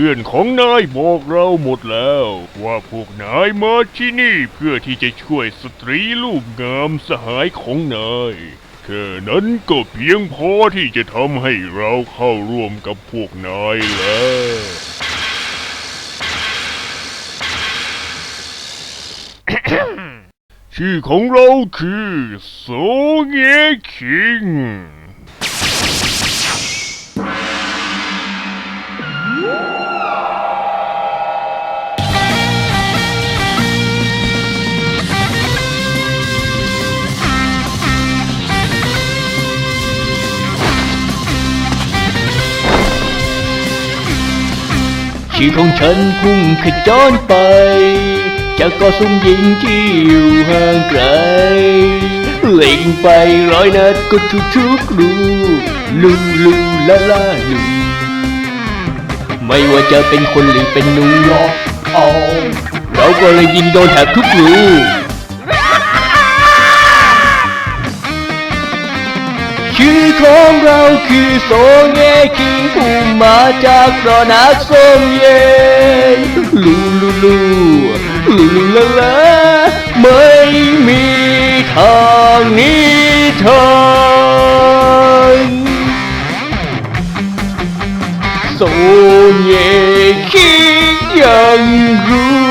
พื่อนของนายบอกเราหมดแล้ว ว่าพวกนายมาที่นี่เพื่อที่จะช่วยสตรีรูปงามสหายของนายแค่นั้นก็เพียงพอที่จะทำให้เราเข้าร่วมกับพวกนายแล้วชื่อของเราคือโซเงคิง ชื่อของฉันพุ่งขจรไป จากเกาะสุ่มยิงที่อยู่ห่างไกลเล็งไปร้อยนัดก็ทุกทุกๆลูกลูลูลาลาลูไม่ว่าจะเป็นคนหรือเป็นหนูเอาเราก็เลยยิงโดนแทบทุกลูกชื่อของเราคือโซเงคิงผู้มาจากรอนักส้มเย ลูลูลูลาลาไม่มีทางนี้ทานโซเยคิดยังรู้